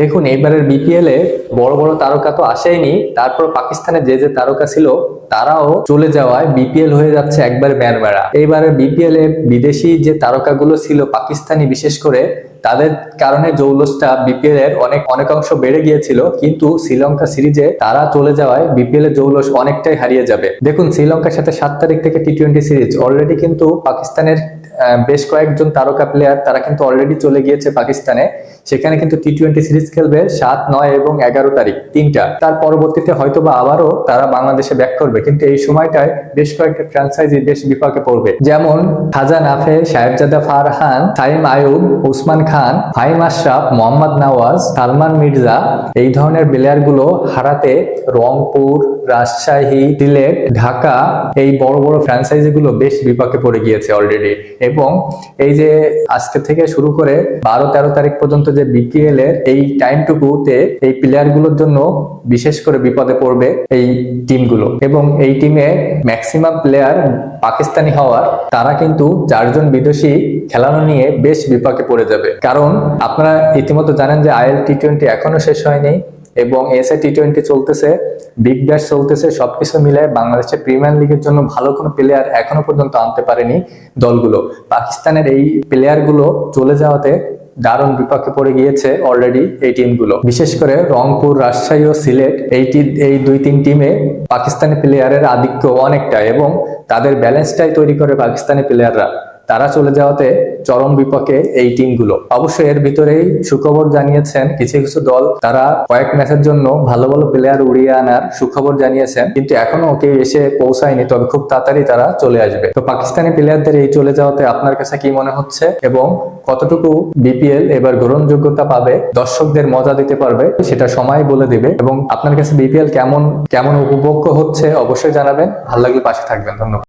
দেখুন এবারের বিপিএল এ বড় বড় তারকা তো আসেইনি, তারপর পাকিস্তানে যে যে তারকা ছিল, তারাও চলে যাওয়ায় বিপিএল হয়ে যাচ্ছে একবার ম্যারমেরা এইবারের বিপিএল এ বিদেশি যে তারকাগুলো ছিল, পাকিস্তানি বিশেষ করে, তাদের কারণে জৌলসটা বিপিএল এর অনেক অনেকাংশ বেড়ে গিয়েছিল, কিন্তু শ্রীলঙ্কা সিরিজে তারা চলে যাওয়ায় বিপিএল এর জৌলস অনেকটাই হারিয়ে যাবে। দেখুন, শ্রীলঙ্কার সাথে সাত তারিখ থেকে টি টোয়েন্টি সিরিজ অলরেডি কিন্তু পাকিস্তানের বেশ কয়েকজন তারকা প্লেয়ার তারা কিন্তু অলরেডি চলে গিয়েছে পাকিস্তানে। সেখানে কিন্তু টি টোয়েন্টি সিরিজ খেলবে সাত, নয় এবং এগারো তারিখ, তিনটা। তার পরবর্তীতে হয়তো বা আবারও তারা বাংলাদেশে ব্যাক করবে। কিন্তু এই সময়টায় বেশ কয়েকটা ফ্র্যাঞ্চাইজি বেশ বিপাকে পড়বে। যেমন খাজা নাফে, সাহেবজাদা ফারহান, সাইম আয়ুব, উসমান খান ফাইম আশরাফ, মোহাম্মদ নওয়াজ, সালমান মির্জা, এই ধরনের প্লেয়ারগুলো হারাতে রংপুর রাজশাহী, সিলেট, ঢাকা এই বড় বড় ফ্র্যাঞ্চাইজি গুলো বেশ বিপাকে পড়ে গিয়েছে অলরেডি এবং এই যে আজকে থেকে শুরু করে বারো তেরো তারিখ পর্যন্ত যে বিপিএল এর এই টাইমটুকুতে এই প্লেয়ারগুলোর জন্য বিশেষ করে বিপদে পড়বে এই টিমগুলো এবং এই টিমে ম্যাক্সিমাম প্লেয়ার পাকিস্তানি হওয়ার, তারা কিন্তু চারজন বিদেশি খেলানো নিয়ে বেশ বিপাকে পড়ে যাবে। কারণ আপনারা ইতিমধ্যে জানেন যে আইএল টি টোয়েন্টি এখনও শেষ হয়নি। এবং এসএ টি টোয়েন্টি চলতেছে বিগ ব্যাশ চলতেছে, সবকিছু মিলে বাংলাদেশের প্রিমিয়ার লিগের জন্য ভালো কোনো প্লেয়ার এখনও পর্যন্ত আনতে পারেনি দলগুলো। পাকিস্তানের এই প্লেয়ারগুলো চলে যাওয়াতে দারুণ বিপাকে পড়ে গিয়েছে অলরেডি এই টিমগুলো বিশেষ করে রংপুর, রাজশাহী ও সিলেট এইটি এই দুই, তিন টিমে পাকিস্তানি প্লেয়ারের আধিক্য অনেকটা এবং তাদের ব্যালেন্সটাই তৈরি করে পাকিস্তানি প্লেয়াররা তারা চলে যাওয়াতে চরম বিপক্ষে এই টিমগুলো। অবশ্যই এর ভিতরেই সুখবর জানিয়েছেন কিছু কিছু দল। তারা কয়েক ম্যাচের জন্য ভালো ভালো প্লেয়ার উড়িয়ে আনার সুখবর জানিয়েছেন, কিন্তু এখনও কেউ এসে পৌঁছায়নি। তবে খুব তাড়াতাড়ি তারা চলে আসবে। তো পাকিস্তানি প্লেয়ারদের এই চলে যাওয়াতে আপনার কাছে কি মনে হচ্ছে? এবং কতটুকু বিপিএল এবার গ্রহণযোগ্যতা পাবে? দর্শকদের মজা দিতে পারবে? সেটা সময় বলে দিবে। এবং আপনার কাছে বিপিএল কেমন কেমন উপভোগ্য হচ্ছে? অবশ্যই জানাবেন। ভালো লাগলে পাশে থাকবেন। ধন্যবাদ।